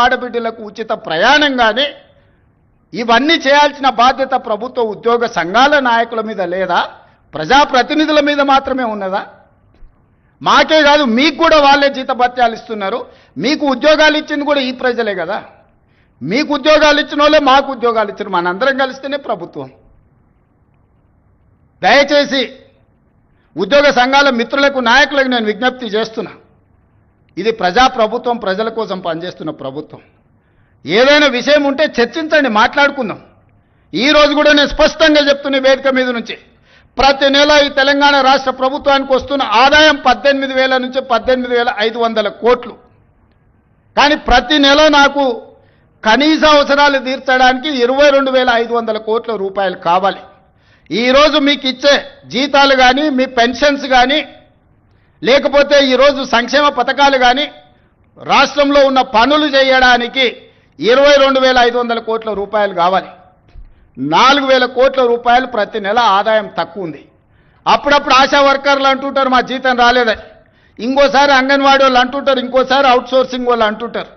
ఆడబిడ్డలకు ఉచిత ప్రయాణం కానీ ఇవన్నీ చేయాల్సిన బాధ్యత ప్రభుత్వ ఉద్యోగ సంఘాల నాయకుల మీద లేదా ప్రజాప్రతినిధుల మీద మాత్రమే ఉన్నదా? మాకే కాదు మీకు కూడా వాళ్ళే జీతభత్యాలు ఇస్తున్నారు. మీకు ఉద్యోగాలు ఇచ్చింది కూడా ఈ ప్రజలే కదా. మీకు ఉద్యోగాలు ఇచ్చిన వాళ్ళే మాకు ఉద్యోగాలు ఇచ్చారు. మనందరం కలిస్తేనే ప్రభుత్వం. దయచేసి ఉద్యోగ సంఘాల మిత్రులకు నాయకులకు నేను విజ్ఞప్తి చేస్తున్నా. ఇది ప్రజా ప్రభుత్వం ప్రజల కోసం పనిచేస్తున్న ప్రభుత్వం. ఏదైనా విషయం ఉంటే చర్చించండి మాట్లాడుకుందాం. ఈ రోజు కూడా నేను స్పష్టంగా చెప్తున్న వేదిక మీద నుంచి ప్రతి నెల ఈ తెలంగాణ రాష్ట్ర ప్రభుత్వానికి వస్తున్న ఆదాయం పద్దెనిమిది వేల నుంచి పద్దెనిమిది వేల ఐదు వందల కోట్లు. కానీ ప్రతి నెల నాకు కనీస అవసరాలు తీర్చడానికి ఇరవై రెండు వేల ఐదు వందల కోట్ల రూపాయలు కావాలి. ఈరోజు మీకు ఇచ్చే జీతాలు కానీ మీ పెన్షన్స్ కానీ లేకపోతే ఈరోజు సంక్షేమ పథకాలు కానీ రాష్ట్రంలో ఉన్న పనులు చేయడానికి ఇరవై రెండు వేల ఐదు వందల కోట్ల రూపాయలు కావాలి. నాలుగు వేల కోట్ల రూపాయలు ప్రతి నెల ఆదాయం తక్కువ ఉంది. అప్పుడప్పుడు ఆశా వర్కర్లు అంటుంటారు మా జీతం రాలేదని. ఇంకోసారి అంగన్వాడీ వాళ్ళు అంటుంటారు ఇంకోసారి అవుట్సోర్సింగ్ వాళ్ళు అంటుంటారు.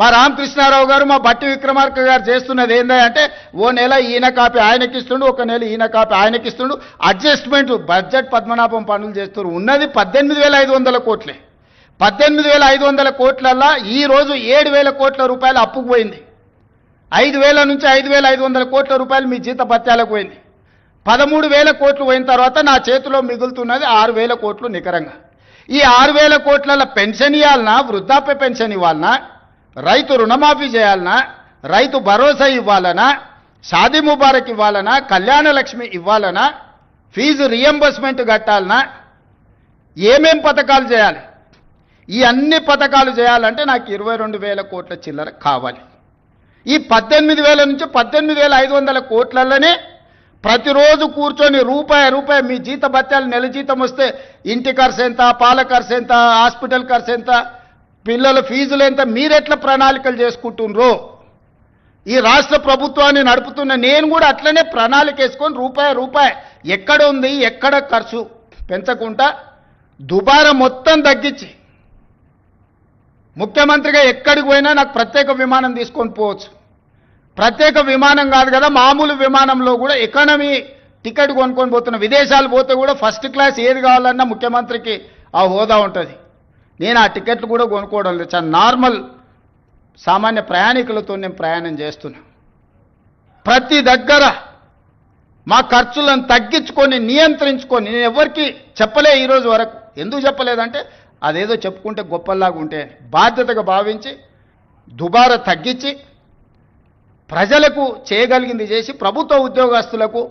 మా రామకృష్ణారావు గారు మా బట్టి విక్రమార్క గారు చేస్తున్నది ఏంటంటే ఓ నెల ఈయన కాపీ ఆయనకి ఇస్తుండు ఒక నెల ఈయన కాపీ ఆయనకి ఇస్తుండు అడ్జస్ట్మెంట్ బడ్జెట్ పద్మనాభం పనులు చేస్తున్నారు ఉన్నది పద్దెనిమిది వేల ఐదు వందల కోట్లే. పద్దెనిమిది వేల ఐదు వందల కోట్లల్లా ఈరోజు ఏడు వేల కోట్ల రూపాయలు అప్పుకు పోయింది. ఐదు వేల నుంచి ఐదు వేల ఐదు వందల కోట్ల రూపాయలు మీ జీత భత్యాలకు పోయింది. పదమూడు వేల కోట్లు పోయిన తర్వాత నా చేతిలో మిగులుతున్నది ఆరు వేల కోట్లు నికరంగా. ఈ ఆరు వేల కోట్ల పెన్షన్ ఇవ్వాలనా వృద్ధాప్య పెన్షన్ ఇవ్వాలనా? రైతు రుణమాఫీ చేయాలనా? రైతు భరోసా ఇవ్వాలనా? షాదీ ముబారక్ ఇవ్వాలనా? కళ్యాణ లక్ష్మి ఇవ్వాలనా? ఫీజు రియంబర్స్మెంట్ కట్టాలనా? ఏమేం పథకాలు చేయాలి? ఈ అన్ని పథకాలు చేయాలంటే నాకు ఇరవై రెండు వేల కోట్ల చిల్లర కావాలి. ఈ పద్దెనిమిది వేల నుంచి పద్దెనిమిది వేల ఐదు వందల కోట్లలోనే ప్రతిరోజు కూర్చొని రూపాయి రూపాయి మీ జీత భత్యాలు నెల జీతం వస్తే ఇంటి ఖర్చు ఎంత పాల ఖర్చు ఎంత హాస్పిటల్ ఖర్చు ఎంత పిల్లల ఫీజులు ఎంత మీరెట్లా ప్రణాళికలు చేసుకుంటున్నారో ఈ రాష్ట్ర ప్రభుత్వాన్ని నడుపుతున్న నేను కూడా అట్లనే ప్రణాళిక వేసుకొని రూపాయి రూపాయి ఎక్కడ ఉంది ఎక్కడ ఖర్చు పెంచకుండా దుబారా మొత్తం తగ్గించి ముఖ్యమంత్రిగా ఎక్కడికి పోయినా నాకు ప్రత్యేక విమానం తీసుకొని పోవచ్చు. ప్రత్యేక విమానం కాదు కదా మామూలు విమానంలో కూడా ఎకానమీ టికెట్ కొనుక్కొని పోతున్న విదేశాలు పోతే కూడా ఫస్ట్ క్లాస్ ఏది కావాలన్నా ముఖ్యమంత్రికి ఆ హోదా ఉంటుంది. నేను ఆ టికెట్లు కూడా కొనుక్కోవడం లేదు. చాలా నార్మల్ సామాన్య ప్రయాణికులతో నేను ప్రయాణం చేస్తున్నా. ప్రతి దగ్గర మా ఖర్చులను తగ్గించుకొని నియంత్రించుకొని నేను ఎవరికి చెప్పలే ఈరోజు వరకు. ఎందుకు చెప్పలేదంటే అదేదో చెప్పుకుంటే గొప్పలాగా ఉంటే బాధ్యతగా భావించి దుబారా తగ్గించి ప్రజలకు చేయగలిగింది చేసి ప్రభుత్వ ఉద్యోగస్తులకు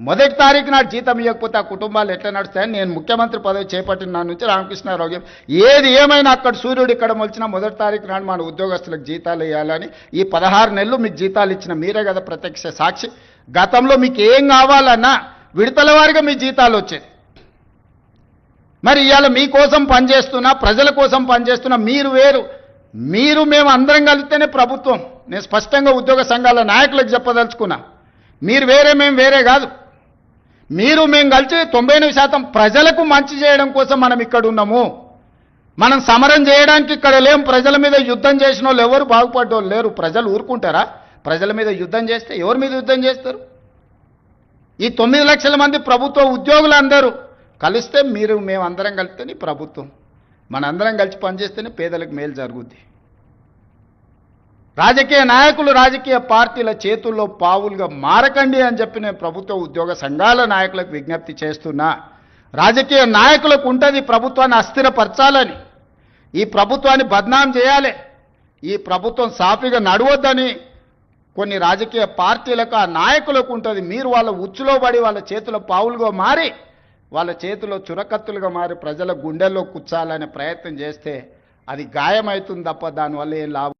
మొదటి తారీఖు నాడు జీతం ఇవ్వకపోతే ఆ కుటుంబాలు ఎట్లా నడుస్తాయని నేను ముఖ్యమంత్రి పదవి చేపట్టిన నా నుంచి రామకృష్ణారావు ఏది ఏమైనా అక్కడ సూర్యుడు ఇక్కడ మొలిచినా మొదటి తారీఖు నాడు మన ఉద్యోగస్తులకు జీతాలు ఇవ్వాలని ఈ పదహారు నెలలు మీకు జీతాలు ఇచ్చిన మీరే కదా ప్రత్యక్ష సాక్షి. గతంలో మీకు ఏం కావాలన్నా విడతల వారిగా మీ జీతాలు వచ్చేది. మరి ఇవాళ మీకోసం పనిచేస్తున్నా ప్రజల కోసం పనిచేస్తున్నా మీరు వేరు. మీరు మేము అందరం కలిస్తేనే ప్రభుత్వం. నేను స్పష్టంగా ఉద్యోగ సంఘాల నాయకులకు చెప్పదలుచుకున్నా. మీరు వేరే మేము వేరే కాదు. మీరు మేము కలిసి తొంభై ఎనిమిది శాతం ప్రజలకు మంచి చేయడం కోసం మనం ఇక్కడ ఉన్నాము. మనం సమరం చేయడానికి ఇక్కడ లేం. ప్రజల మీద యుద్ధం చేసిన వాళ్ళు ఎవరు బాగుపడ్డోళ్ళు లేరు. ప్రజలు ఊరుకుంటారా? ప్రజల మీద యుద్ధం చేస్తే ఎవరి మీద యుద్ధం చేస్తారు? ఈ తొమ్మిది లక్షల మంది ప్రభుత్వ ఉద్యోగులందరూ కలిస్తే మీరు మేమందరం కలిస్తేనే ప్రభుత్వం. మనందరం కలిసి పనిచేస్తేనే పేదలకు మేలు జరుగుద్ది. రాజకీయ నాయకులు రాజకీయ పార్టీల చేతుల్లో పావులుగా మారకండి అని చెప్పి నేను ప్రభుత్వ ఉద్యోగ సంఘాల నాయకులకు విజ్ఞప్తి చేస్తున్నా. రాజకీయ నాయకులకు ఉంటుంది ప్రభుత్వాన్ని అస్థిరపరచాలని. ఈ ప్రభుత్వాన్ని బద్నాం చేయాలి. ఈ ప్రభుత్వం సాఫీగా నడవద్దని కొన్ని రాజకీయ పార్టీలకు ఆ నాయకులకు ఉంటుంది. మీరు వాళ్ళ ఉచ్చులో పడి వాళ్ళ చేతిలో పావులుగా మారి వాళ్ళ చేతిలో చురకత్తులుగా మారి ప్రజల గుండెల్లో కూర్చాలనే ప్రయత్నం చేస్తే అది గాయమవుతుంది తప్ప దానివల్ల ఏం లాభం?